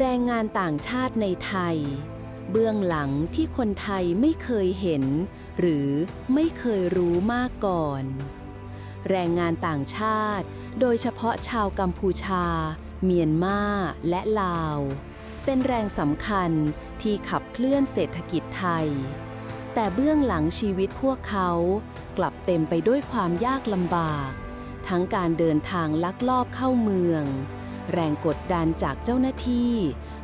แรงงานต่างชาติในไทย เบื้องหลังที่คนไทยไม่เคยเห็น หรือไม่เคยรู้มาก่อน แรงงานต่างชาติ โดยเฉพาะชาวกัมพูชา เมียนมาและลาว เป็นแรงสำคัญที่ขับเคลื่อนเศรษฐกิจไทย แต่เบื้องหลังชีวิตพวกเขากลับเต็มไปด้วยความยากลำบาก ทั้งการเดินทางลักลอบเข้าเมือง แรงกดดันจากเจ้าหน้าที่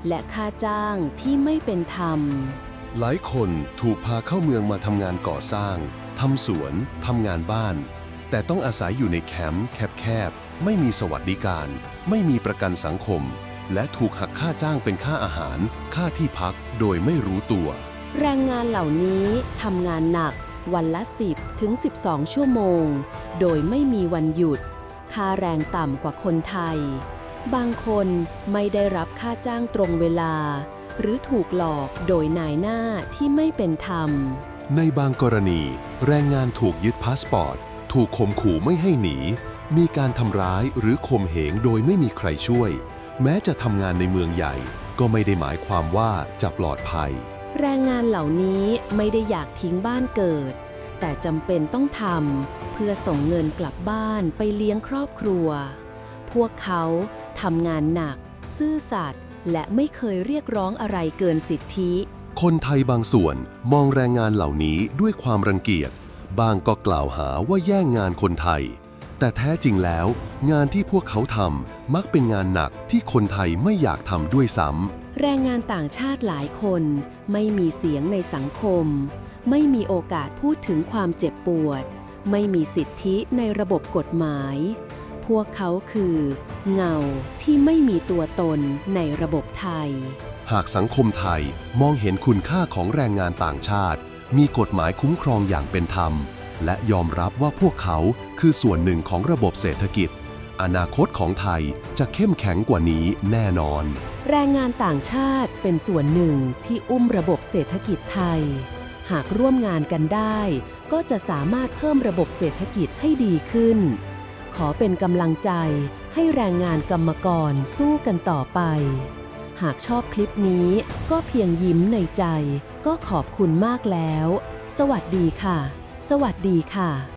และค่าจ้างที่ไม่เป็นธรรม หลายคนถูกพาเข้าเมืองมาทำงานก่อสร้างทำสวนทำงานบ้าน แต่ต้องอาศัยอยู่ในแคมป์แคบๆ ไม่มีสวัสดิการ ไม่มีประกันสังคม และถูกหักค่าจ้างเป็นค่าอาหาร ค่าที่พักโดยไม่รู้ตัว แรงงานเหล่านี้ทำงานหนัก วันละ 10 ถึง 12 ชั่วโมง โดยไม่มีวันหยุด ค่าแรงต่ำกว่าคนไทย บางคนไม่ได้รับค่าจ้างตรงเวลา หรือถูกหลอกโดยนายหน้าที่ไม่เป็นธรรม ในบางกรณี แรงงานถูกยึดพาสปอร์ต ถูกข่มขู่ไม่ให้หนี มีการทำร้ายหรือข่มเหงโดยไม่มีใครช่วย แม้จะทำงานในเมืองใหญ่ ก็ไม่ได้หมายความว่าจะปลอดภัย แรงงานเหล่านี้ไม่ได้อยากทิ้งบ้านเกิด แต่จำเป็นต้องทำเพื่อส่งเงินกลับบ้านไปเลี้ยงครอบครัว พวกเขาทำงานหนัก ซื่อสัตย์และไม่เคยเรียกร้องอะไรเกินสิทธิ คนไทยบางส่วนมองแรงงานเหล่านี้ด้วยความรังเกียจ บางก็กล่าวหาว่าแย่งงานคนไทย แต่แท้จริงแล้ว งานที่พวกเขาทำมักเป็นงานหนักที่คนไทยไม่อยากทำด้วยซ้ำแรงงานต่างชาติหลายคน ไม่มีเสียงในสังคม ไม่มีโอกาสพูดถึงความเจ็บปวด ไม่มีสิทธิในระบบกฎหมายพ วกเขาคือ เงาที่ไม่มีตัวตนในระบบไทย หากสังคมไทยมองเห็นคุณค่าของแรงงานต่างชาติ มีกฎหมายคุ้มครองอย่างเป็นธรรม และยอมรับว่าพวกเขาคือส่วนหนึ่งของระบบเศรษฐกิจ อนาคตของไทยจะเข้มแข็งกว่านี้แน่นอน แรงงานต่างชาติเป็นส่วนหนึ่งที่อุ้มระบบเศรษฐกิจไทย หากร่วมงานกันได้ ก็จะสามารถเพิ่มระบบเศรษฐกิจให้ดีขึ้น ขอเป็นกำลังใจให้แรงงานกรรมกรสู้กันต่อไป หากชอบคลิปนี้ก็เพียงยิ้มในใจ ก็ขอบคุณมากแล้ว สวัสดีค่ะ สวัสดีค่ะ